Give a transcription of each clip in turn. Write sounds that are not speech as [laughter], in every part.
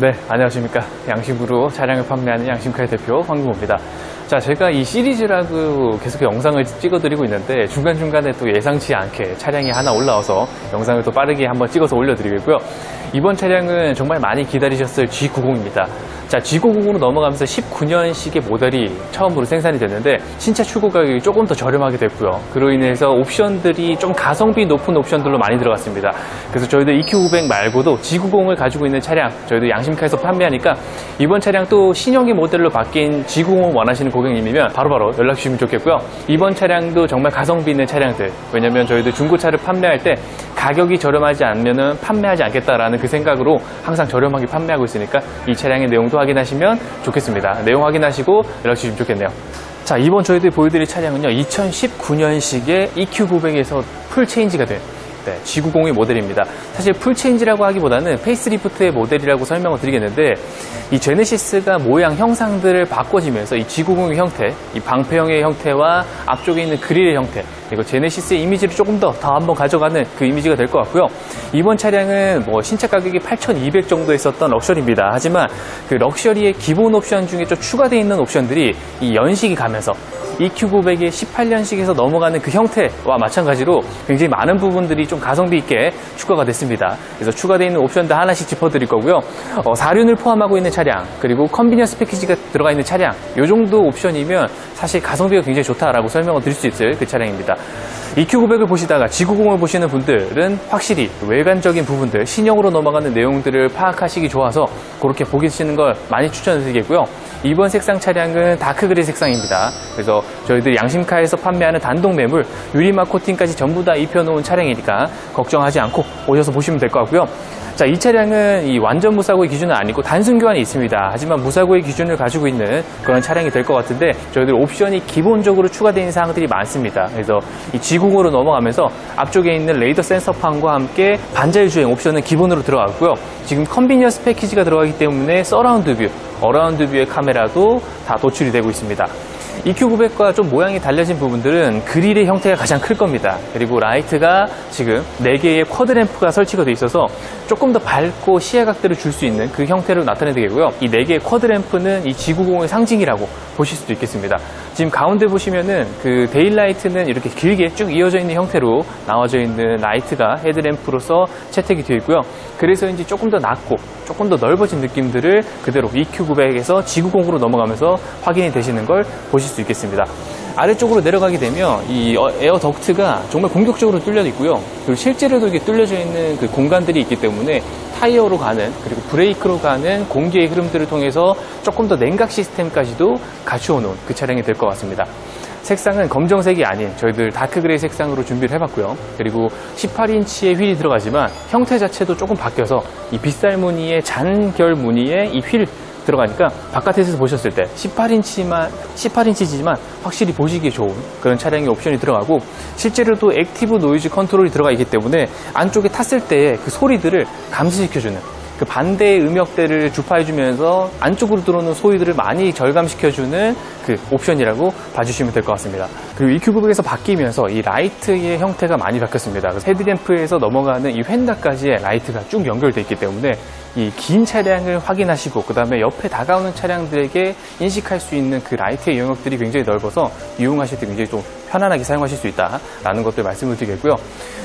네, 안녕하십니까. 양심으로 차량을 판매하는 양심카의 대표 황금호입니다. 자, 제가 이 시리즈라고 계속 영상을 찍어드리고 있는데 중간중간에 또 예상치 않게 차량이 하나 올라와서 영상을 또 빠르게 한번 찍어서 올려드리고요. 이번 차량은 정말 많이 기다리셨을 G90입니다. 자, G90으로 넘어가면서 19년식의 모델이 처음으로 생산이 됐는데 신차 출고 가격이 조금 더 저렴하게 됐고요. 그로 인해서 옵션들이 좀 가성비 높은 옵션들로 많이 들어갔습니다. 그래서 저희들 EQ500 말고도 G90을 가지고 있는 차량 저희도 양심카에서 판매하니까 이번 차량 또 신형의 모델로 바뀐 G90을 원하시는 고객님이면 바로바로 연락 주시면 좋겠고요. 이번 차량도 정말 가성비 있는 차량들 왜냐면 저희들 중고차를 판매할 때 가격이 저렴하지 않으면 판매하지 않겠다라는 그 생각으로 항상 저렴하게 판매하고 있으니까 이 차량의 내용도 확인하시면 좋겠습니다. 내용 확인하시고 연락 주시면 좋겠네요. 자, 이번 저희들이 보여드릴 차량은요, 2019년식의 EQ900에서 풀 체인지가 된 네, G90의 모델입니다. 사실 풀 체인지라고 하기보다는 페이스리프트의 모델이라고 설명을 드리겠는데 이 제네시스가 모양 형상들을 바꿔지면서 이 G90의 형태, 이 방패형의 형태와 앞쪽에 있는 그릴의 형태 그리고 제네시스의 이미지를 조금 더더 한번 가져가는 그 이미지가 될 것 같고요. 이번 차량은 뭐 신차 가격이 8,200 정도 했었던 럭셔리입니다. 하지만 그 럭셔리의 기본 옵션 중에 좀 추가되어 있는 옵션들이 이 연식이 가면서 EQ900의 18년식에서 넘어가는 그 형태와 마찬가지로 굉장히 많은 부분들이 좀 가성비 있게 추가가 됐습니다. 그래서 추가되어 있는 옵션들 하나씩 짚어드릴 거고요. 어, 사륜을 포함하고 있는 차량, 그리고 컨비니언스 패키지가 들어가 있는 차량, 이 정도 옵션이면 사실 가성비가 굉장히 좋다라고 설명을 드릴 수 있을 그 차량입니다. EQ900을 보시다가 G90을 보시는 분들은 확실히 외관적인 부분들, 신형으로 넘어가는 내용들을 파악하시기 좋아서 그렇게 보시는 걸 많이 추천드리겠고요. 이번 색상 차량은 다크그레이 색상입니다. 그래서 저희들 양심카에서 판매하는 단독 매물, 유리막 코팅까지 전부 다 입혀놓은 차량이니까 걱정하지 않고 오셔서 보시면 될 것 같고요. 자, 이 차량은 이 완전 무사고의 기준은 아니고 단순 교환이 있습니다. 하지만 무사고의 기준을 가지고 있는 그런 차량이 될 것 같은데 저희들 옵션이 기본적으로 있는 사항들이 많습니다. 그래서 이 G90으로 넘어가면서 앞쪽에 있는 레이더 센서판과 함께 반자율 주행 옵션은 기본으로 들어갔고요. 지금 컨비니언스 패키지가 들어가기 때문에 서라운드 뷰, 어라운드 뷰의 카메라도 다 도출이 되고 있습니다. EQ900과 좀 모양이 달라진 부분들은 그릴의 형태가 가장 클 겁니다. 그리고 라이트가 지금 4개의 쿼드램프가 설치가 되어 있어서 조금 더 밝고 시야각들을 줄 수 있는 그 형태로 나타내게 되고요. 이 4개의 쿼드램프는 이 G90의 상징이라고 보실 수도 있겠습니다. 지금 가운데 보시면은 그 데일라이트는 이렇게 길게 쭉 이어져 있는 형태로 나와져 있는 라이트가 헤드램프로서 채택이 되어 있고요. 그래서인지 조금 더 낮고 조금 더 넓어진 느낌들을 그대로 EQ900에서 G90으로 넘어가면서 확인이 되시는 걸 보실 수 있겠습니다. 아래쪽으로 내려가게 되면 이 어- 에어 덕트가 정말 공격적으로 뚫려 있고요. 그리고 실제로도 이게 뚫려져 있는 그 공간들이 있기 때문에 타이어로 가는 그리고 브레이크로 가는 공기의 흐름들을 통해서 조금 더 냉각 시스템까지도 갖추어 놓은 그 차량이 될 것 같습니다. 색상은 검정색이 아닌 저희들 다크그레이 색상으로 준비를 해봤고요. 그리고 18인치의 휠이 들어가지만 형태 자체도 조금 바뀌어서 이 빗살 무늬의 잔결 무늬의 이 휠 들어가니까 바깥에서 보셨을 때 18인치만 18인치지만 확실히 보시기에 좋은 그런 차량의 옵션이 들어가고 실제로도 액티브 노이즈 컨트롤이 들어가 있기 때문에 안쪽에 탔을 때의 그 소리들을 감지시켜주는 그 반대의 음역대를 주파해주면서 안쪽으로 들어오는 소리들을 많이 절감시켜주는 그 옵션이라고 봐주시면 될 것 같습니다. 그리고 EQ900에서 바뀌면서 이 라이트의 형태가 많이 바뀌었습니다. 헤드램프에서 넘어가는 이 휀다까지의 라이트가 쭉 연결되어 있기 때문에 이 긴 차량을 확인하시고 그 다음에 옆에 다가오는 차량들에게 인식할 수 있는 그 라이트의 영역들이 굉장히 넓어서 이용하실 때 굉장히 좀 편안하게 사용하실 수 있다라는 것들 말씀을 드리겠고요.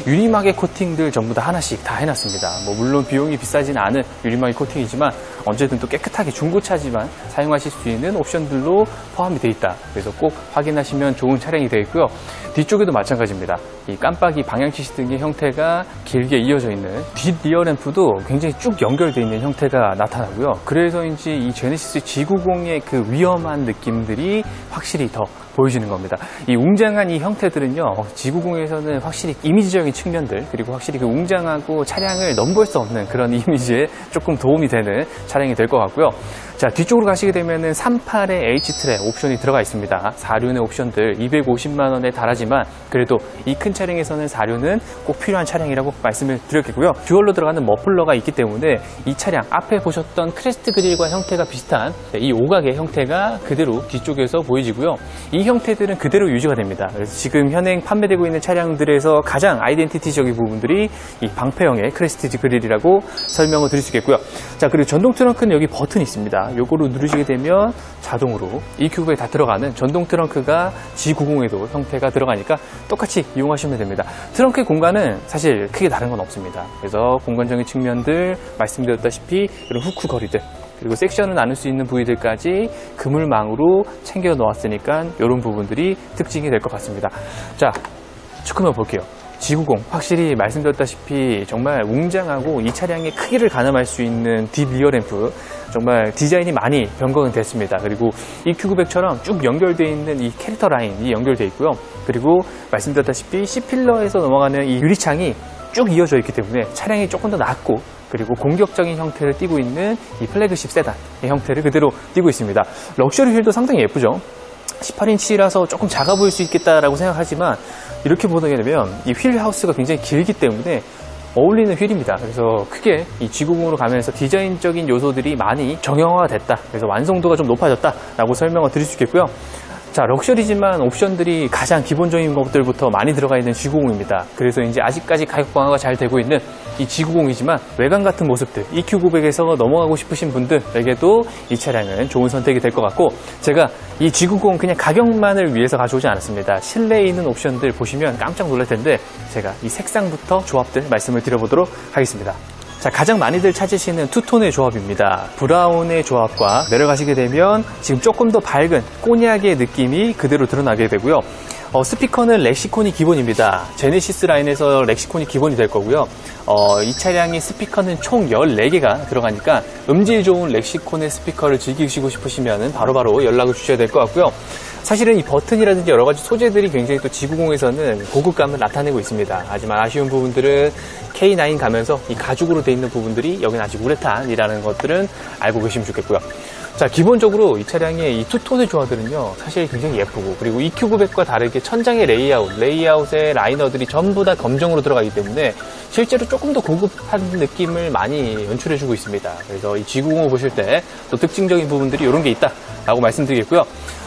유리막의 코팅들 전부 다 하나씩 다 해놨습니다. 뭐 물론 비용이 비싸진 않은 유리막의 코팅이지만 언제든 또 깨끗하게 중고차지만 사용하실 수 있는 옵션들로 포함이 되어 있다. 그래서 꼭 확인하시면 좋은 차량이 되어 있고요. 뒤쪽에도 마찬가지입니다. 이 깜빡이 방향지시 등의 형태가 길게 이어져 있는 뒷 리어 램프도 굉장히 쭉 연결되어 있는 형태가 나타나고요. 그래서인지 이 제네시스 G90의 그 위험한 느낌들이 확실히 더 보여지는 겁니다. 이 웅장한 이 형태들은요, G90에서는 확실히 이미지적인 측면들, 그리고 확실히 그 웅장하고 차량을 넘볼 수 없는 그런 [laughs] 이미지에 조금 도움이 되는 차량이 될 것 같고요. 자, 뒤쪽으로 가시게 되면은 38의 H트랙 옵션이 들어가 있습니다. 4륜의 옵션들 250만 원에 달하지만 그래도 이 큰 차량에서는 4륜은 꼭 필요한 차량이라고 말씀을 드렸겠고요. 듀얼로 들어가는 머플러가 있기 때문에 이 차량 앞에 보셨던 크레스트 그릴과 형태가 비슷한 네, 이 오각의 형태가 그대로 뒤쪽에서 보이지고요. 이 형태들은 그대로 유지가 됩니다. 그래서 지금 현행 판매되고 있는 차량들에서 가장 아이덴티티적인 부분들이 이 방패형의 크레스트 그릴이라고 설명을 드릴 수 있겠고요. 자, 그리고 전동 트렁크는 여기 버튼이 있습니다. 요거로 누르시게 되면 자동으로 EQ에 다 들어가는 전동 트렁크가 G90에도 형태가 들어가니까 똑같이 이용하시면 됩니다. 트렁크의 공간은 사실 크게 다른 건 없습니다. 그래서 공간적인 측면들 말씀드렸다시피 이런 후크 거리들 그리고 섹션을 나눌 수 있는 부위들까지 그물망으로 챙겨 놓았으니까 이런 부분들이 특징이 될 것 같습니다. 자, 축구만 볼게요. G90 확실히 말씀드렸다시피 정말 웅장하고 이 차량의 크기를 가늠할 수 있는 딥 리어 램프 정말 디자인이 많이 변경이 됐습니다. 그리고 이 Q900처럼 쭉 연결되어 있는 이 캐릭터 라인이 연결되어 있고요. 그리고 말씀드렸다시피 C필러에서 넘어가는 이 유리창이 쭉 이어져 있기 때문에 차량이 조금 더 낮고 그리고 공격적인 형태를 띠고 있는 이 플래그십 세단의 형태를 그대로 띠고 있습니다. 럭셔리 휠도 상당히 예쁘죠. 18인치라서 조금 작아 보일 수 있겠다라고 생각하지만 이렇게 보게 되면 이 휠 하우스가 굉장히 길기 때문에 어울리는 휠입니다. 그래서 크게 이 G90으로 가면서 디자인적인 요소들이 많이 정형화가 됐다. 그래서 완성도가 좀 높아졌다라고 설명을 드릴 수 있겠고요. 자, 럭셔리지만 옵션들이 가장 기본적인 것들부터 많이 들어가 있는 G90입니다. 그래서 이제 아직까지 가격 방어가 잘 되고 있는 이 G90이지만 외관 같은 모습들, EQ900에서 넘어가고 싶으신 분들에게도 이 차량은 좋은 선택이 될 것 같고 제가 이 G90 그냥 가격만을 위해서 가져오지 않았습니다. 실내에 있는 옵션들 보시면 깜짝 놀랄 텐데 제가 이 색상부터 조합들 말씀을 드려보도록 하겠습니다. 자, 가장 많이들 찾으시는 투톤의 조합입니다. 브라운의 조합과 내려가시게 되면 지금 조금 더 밝은 꼬냑의 느낌이 그대로 드러나게 되고요. 어, 스피커는 렉시콘이 기본입니다. 제네시스 라인에서 렉시콘이 기본이 될 거고요. 어, 이 차량이 스피커는 총 14개가 들어가니까 음질 좋은 렉시콘의 스피커를 즐기시고 싶으시면 바로바로 연락을 주셔야 될 것 같고요. 사실은 이 버튼이라든지 여러 가지 소재들이 굉장히 또 G90에서는 고급감을 나타내고 있습니다. 하지만 아쉬운 부분들은 K9 가면서 이 가죽으로 돼 있는 부분들이 여기는 아직 우레탄이라는 것들은 알고 계시면 좋겠고요. 자, 기본적으로 이 차량의 이 투톤의 조화들은요, 사실 굉장히 예쁘고, 그리고 EQ900과 다르게 천장의 레이아웃, 레이아웃의 라이너들이 전부 다 검정으로 들어가기 때문에 실제로 조금 더 고급한 느낌을 많이 연출해주고 있습니다. 그래서 이 G90 보실 때 또 특징적인 부분들이 이런 게 있다라고 말씀드리겠고요.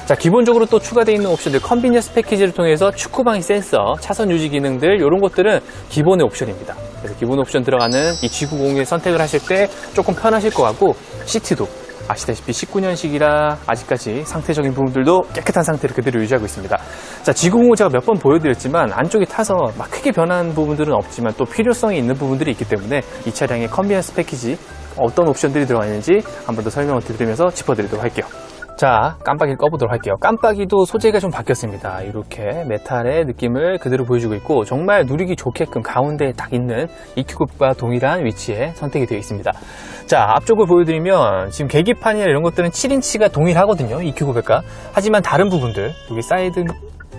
자, 기본적으로 또 추가되어 있는 옵션들, 컨비니언스 패키지를 통해서 축구방이 센서, 차선 유지 기능들, 이런 것들은 기본의 옵션입니다. 그래서 기본 옵션 들어가는 이 G90에 선택을 하실 때 조금 편하실 것 같고, 시트도 아시다시피 19년식이라 아직까지 상태적인 부분들도 깨끗한 상태를 그대로 유지하고 있습니다. 자, G90을 제가 몇 번 보여드렸지만 안쪽에 타서 막 크게 변한 부분들은 없지만 또 필요성이 있는 부분들이 있기 때문에 이 차량의 컨비니언스 패키지 어떤 옵션들이 들어가 있는지 한 번 더 설명을 드리면서 짚어드리도록 할게요. 자, 깜빡이를 꺼보도록 할게요. 깜빡이도 소재가 좀 바뀌었습니다. 이렇게 메탈의 느낌을 그대로 보여주고 있고 정말 누리기 좋게끔 가운데에 딱 있는 EQ급과 동일한 위치에 선택이 되어 있습니다. 자, 앞쪽을 보여드리면 지금 계기판이나 이런 것들은 7인치가 동일하거든요. EQ900과. 하지만 다른 부분들, 여기 사이드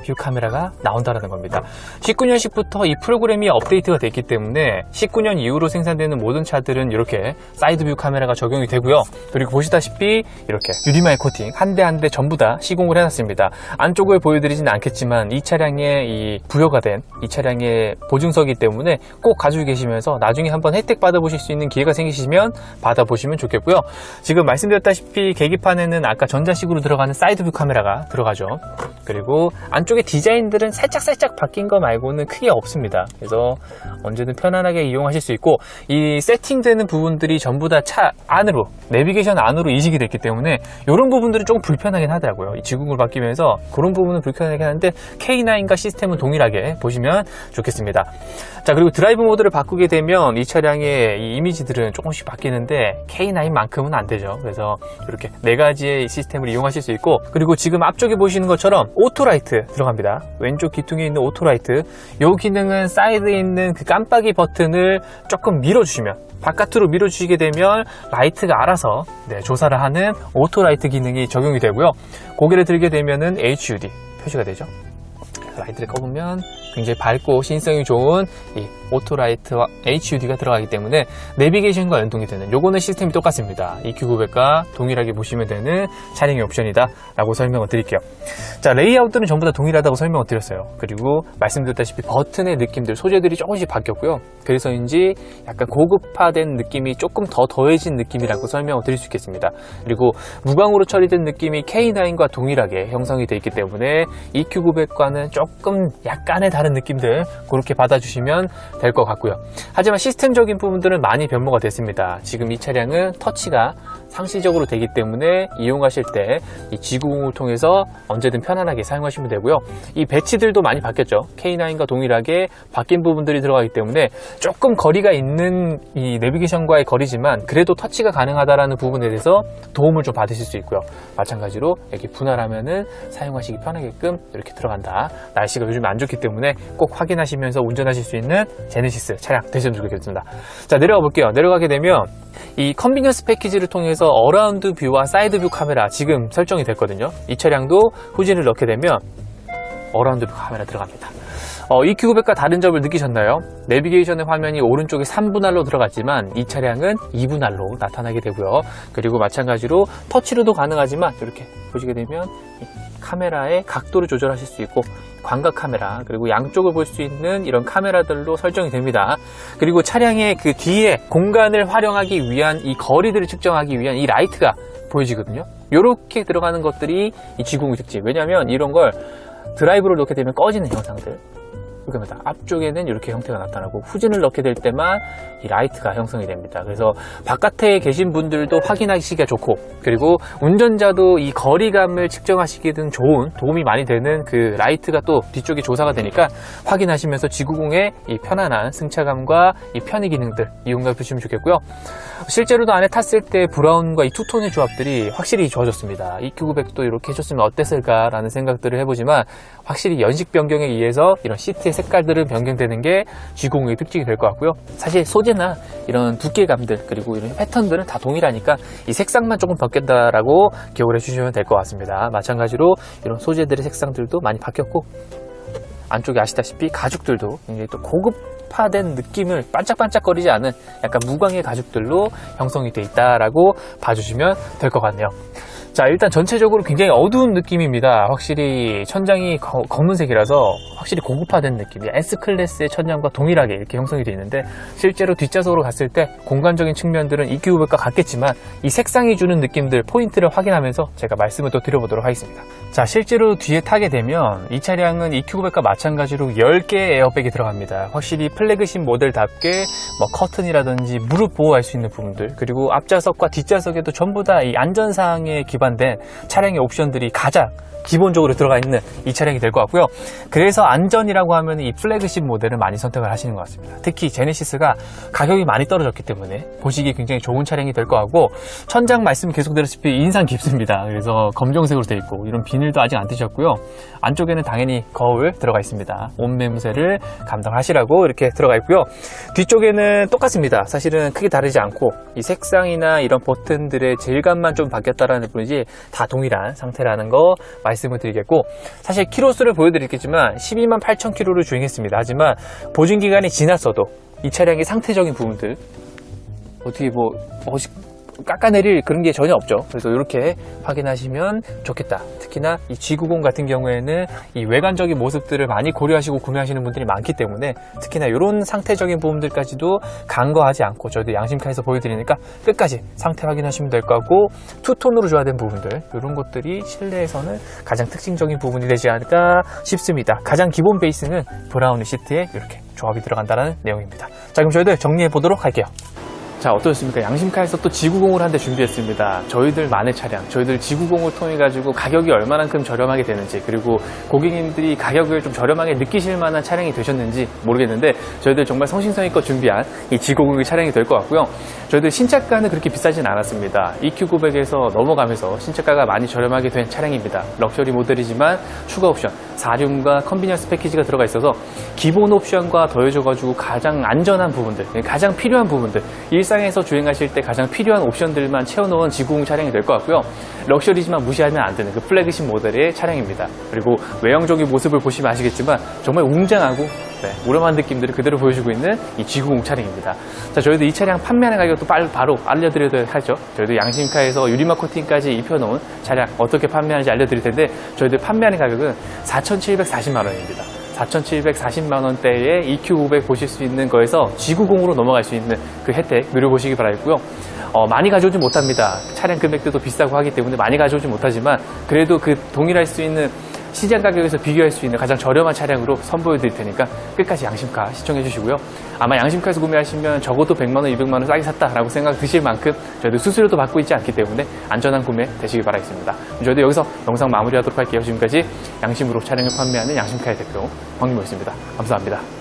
뷰 카메라가 나온다는 겁니다. 19년식부터 이 프로그램이 업데이트가 됐기 때문에 19년 이후로 생산되는 모든 차들은 이렇게 사이드 뷰 카메라가 적용이 되고요. 그리고 보시다시피 이렇게 유리마의 코팅 한 대 한 대 전부 다 시공을 해놨습니다. 안쪽을 보여드리지는 않겠지만 이 차량에 이 부여가 된 이 차량의 보증서기 때문에 꼭 가지고 계시면서 나중에 한번 혜택 받아보실 수 있는 기회가 생기시면 받아보시면 좋겠고요. 지금 말씀드렸다시피 계기판에는 아까 전자식으로 들어가는 사이드 뷰 카메라가 들어가죠. 그리고 안쪽 에 디자인들은 살짝살짝 바뀐 거 말고는 크게 없습니다. 그래서 언제든 편안하게 이용하실 수 있고 이 세팅되는 부분들이 전부 다 차 안으로 내비게이션 안으로 이식이 됐기 때문에 이런 부분들은 조금 불편하긴 하더라고요. 이 지국을 바뀌면서 그런 부분은 불편하긴 한데 K9과 시스템은 동일하게 보시면 좋겠습니다. 자 그리고 드라이브 모드를 바꾸게 되면 이 차량의 이 이미지들은 조금씩 바뀌는데 K9만큼은 안 되죠. 그래서 이렇게 네 가지의 시스템을 이용하실 수 있고 그리고 지금 앞쪽에 보시는 것처럼 오토라이트 들어갑니다. 왼쪽 귀퉁이에 있는 오토라이트 이 기능은 사이드에 있는 그 깜빡이 버튼을 조금 밀어주시면 바깥으로 밀어주시게 되면 라이트가 알아서 네, 조사를 하는 오토라이트 기능이 적용이 되고요. 고개를 들게 되면 은 HUD 표시가 되죠. 라이트를 꺼보면 굉장히 밝고 신성이 좋은 이 오토라이트와 HUD가 들어가기 때문에 내비게이션과 연동이 되는 요거는 시스템이 똑같습니다. EQ900과 동일하게 보시면 되는 차량의 옵션이다 라고 설명을 드릴게요. 자 레이아웃들은 전부 다 동일하다고 설명을 드렸어요. 그리고 말씀드렸다시피 버튼의 느낌들 소재들이 조금씩 바뀌었고요. 그래서인지 약간 고급화된 느낌이 조금 더 더해진 느낌이라고 설명을 드릴 수 있겠습니다. 그리고 무광으로 처리된 느낌이 K9과 동일하게 형성이 되어 있기 때문에 EQ900과는 조금 약간의 다른 느낌들 그렇게 받아주시면 될 것 같고요. 하지만 시스템적인 부분들은 많이 변모가 됐습니다. 지금 이 차량은 터치가 상시적으로 되기 때문에 이용하실 때이 G90을 통해서 언제든 편안하게 사용하시면 되고요. 이 배치들도 많이 바뀌었죠. K9과 동일하게 바뀐 부분들이 들어가기 때문에 조금 거리가 있는 이 내비게이션과의 거리지만 그래도 터치가 가능하다라는 부분에 대해서 도움을 좀 받으실 수 있고요. 마찬가지로 이렇게 분할하면은 사용하시기 편하게끔 이렇게 들어간다. 날씨가 요즘 안 좋기 때문에 꼭 확인하시면서 운전하실 수 있는 제네시스 차량 되시면 좋겠습니다. 자, 내려가 볼게요. 내려가게 되면 이 컨비니언스 패키지를 통해서 어라운드 뷰와 사이드 뷰 카메라 지금 설정이 됐거든요. 이 차량도 후진을 넣게 되면 어라운드 뷰 카메라 들어갑니다. 어, EQ900과 다른 점을 느끼셨나요? 내비게이션의 화면이 오른쪽에 3분할로 들어갔지만 이 차량은 2분할로 나타나게 되고요. 그리고 마찬가지로 터치로도 가능하지만 이렇게 보시게 되면 이 카메라의 각도를 조절하실 수 있고 광각 카메라 그리고 양쪽을 볼 수 있는 이런 카메라들로 설정이 됩니다. 그리고 차량의 그 뒤에 공간을 활용하기 위한 이 거리들을 측정하기 위한 이 라이트가 보여지거든요. 이렇게 들어가는 것들이 이 G90의 특징. 왜냐하면 이런 걸 드라이브를 놓게 되면 꺼지는 영상들. 그겁니다. 앞쪽에는 이렇게 형태가 나타나고 후진을 넣게 될 때만 이 라이트가 형성이 됩니다. 그래서 바깥에 계신 분들도 확인하시기가 좋고 그리고 운전자도 이 거리감을 측정하시기든 좋은 도움이 많이 되는 그 라이트가 또 뒤쪽에 조사가 되니까 확인하시면서 G90의 이 편안한 승차감과 이 편의 기능들 이용해 보시면 좋겠고요. 실제로도 안에 탔을 때 브라운과 이 투톤의 조합들이 확실히 좋아졌습니다. EQ900도 이렇게 해줬으면 어땠을까라는 생각들을 해보지만 확실히 연식 변경에 의해서 이런 시트의 색깔들은 변경되는 게 G90의 특징이 될 것 같고요. 사실 소재나 이런 두께감들 그리고 이런 패턴들은 다 동일하니까 이 색상만 조금 바뀌었다라고 기억을 해주시면 될 것 같습니다. 마찬가지로 이런 소재들의 색상들도 많이 바뀌었고 안쪽에 아시다시피 가죽들도 굉장히 또 고급화된 느낌을 반짝반짝거리지 않은 약간 무광의 가죽들로 형성이 돼 있다라고 봐주시면 될 것 같네요. 자, 일단 전체적으로 굉장히 어두운 느낌입니다. 확실히 천장이 거- 검은색이라서 확실히 고급화된 느낌이 S클래스의 천장과 동일하게 이렇게 형성이 되어 있는데 실제로 뒷좌석으로 갔을 때 공간적인 측면들은 EQ900과 같겠지만 이 색상이 주는 느낌들 포인트를 확인하면서 제가 말씀을 또 드려보도록 하겠습니다. 자, 실제로 뒤에 타게 되면 이 차량은 EQ900과 마찬가지로 10개의 에어백이 들어갑니다. 확실히 플래그십 모델답게 뭐 커튼이라든지 무릎 보호할 수 있는 부분들 그리고 앞좌석과 뒷좌석에도 전부 다 이 안전사항에 기 반된 차량의 옵션들이 가장 기본적으로 들어가 있는 이 차량이 될 것 같고요. 그래서 안전이라고 하면 이 플래그십 모델을 많이 선택을 하시는 것 같습니다. 특히 제네시스가 가격이 많이 떨어졌기 때문에 보시기 굉장히 좋은 차량이 될 것 같고 천장 말씀 계속 드렸다시피 인상 깊습니다. 그래서 검정색으로 되어 있고 이런 비닐도 아직 안 뜨셨고요. 안쪽에는 당연히 거울 들어가 있습니다. 온매무새를 감당하시라고 이렇게 들어가 있고요. 뒤쪽에는 똑같습니다. 사실은 크게 다르지 않고 이 색상이나 이런 버튼들의 질감만 좀 바뀌었다라는 뿐이 지 다 동일한 상태라는 거 말씀을 드리겠고 사실 키로수를 보여드리겠지만 12만 8천 킬로를 주행했습니다. 하지만 보증 기간이 지났어도 이 차량의 상태적인 부분들 어떻게 뭐 어시- 깎아내릴 그런 게 전혀 없죠. 그래서 이렇게 확인하시면 좋겠다. 특히나 이 G90 같은 경우에는 이 외관적인 모습들을 많이 고려하시고 구매하시는 분들이 많기 때문에 특히나 이런 상태적인 부분들까지도 간과하지 않고 저희도 양심카에서 보여드리니까 끝까지 상태 확인하시면 될것 같고 투톤으로 줘야 되는 부분들 이런 것들이 실내에서는 가장 특징적인 부분이 되지 않을까 싶습니다. 가장 기본 베이스는 브라운 시트에 이렇게 조합이 들어간다는 내용입니다. 자 그럼 저희들 정리해 보도록 할게요. 자 어떠셨습니까? 양심카에서 또 G90을 한 대 준비했습니다. 저희들 만의 차량, 저희들 G90을 통해 가지고 가격이 얼마만큼 저렴하게 되는지 그리고 고객님들이 가격을 좀 저렴하게 느끼실 만한 차량이 되셨는지 모르겠는데 저희들 정말 성심성의껏 준비한 이 G90의 차량이 될 것 같고요. 저희들 신차가는 그렇게 비싸진 않았습니다. EQ900에서 넘어가면서 신차가가 많이 저렴하게 된 차량입니다. 럭셔리 모델이지만 추가 옵션 4륜과 컨비니언스 패키지가 들어가 있어서 기본 옵션과 더해져 가지고 가장 안전한 부분들, 가장 필요한 부분들, 일 상에서 주행하실 때 가장 필요한 옵션들만 채워놓은 지구공 차량이 될 것 같고요. 럭셔리지만 무시하면 안 되는 그 플래그십 모델의 차량입니다. 그리고 외형적인 모습을 보시면 아시겠지만 정말 웅장하고 네, 우람한 느낌들을 그대로 보여주고 있는 이 G90 차량입니다. 자, 저희도 이 차량 판매하는 가격도 빨- 바로 알려드려야 하죠. 저희도 양심카에서 유리막 코팅까지 입혀놓은 차량 어떻게 판매하는지 알려드릴 텐데 저희들 판매하는 가격은 4,740만 원입니다. 4,740만 원대의 EQ500 보실 수 있는 거에서 G90으로 넘어갈 수 있는 그 혜택 누려보시기 바라겠고요. 어, 많이 가져오지 못합니다. 차량 금액도 비싸고 하기 때문에 많이 가져오지 못하지만 그래도 그 동일할 수 있는 시장 가격에서 비교할 수 있는 가장 저렴한 차량으로 선보여 드릴 테니까 끝까지 양심카 시청해 주시고요. 아마 양심카에서 구매하시면 적어도 100만 원, 200만 원 싸게 샀다라고 생각 드실 만큼 저희도 수수료도 받고 있지 않기 때문에 안전한 구매 되시길 바라겠습니다. 저희도 여기서 영상 마무리하도록 할게요. 지금까지 양심으로 차량을 판매하는 양심카의 대표 황민호였습니다. 감사합니다.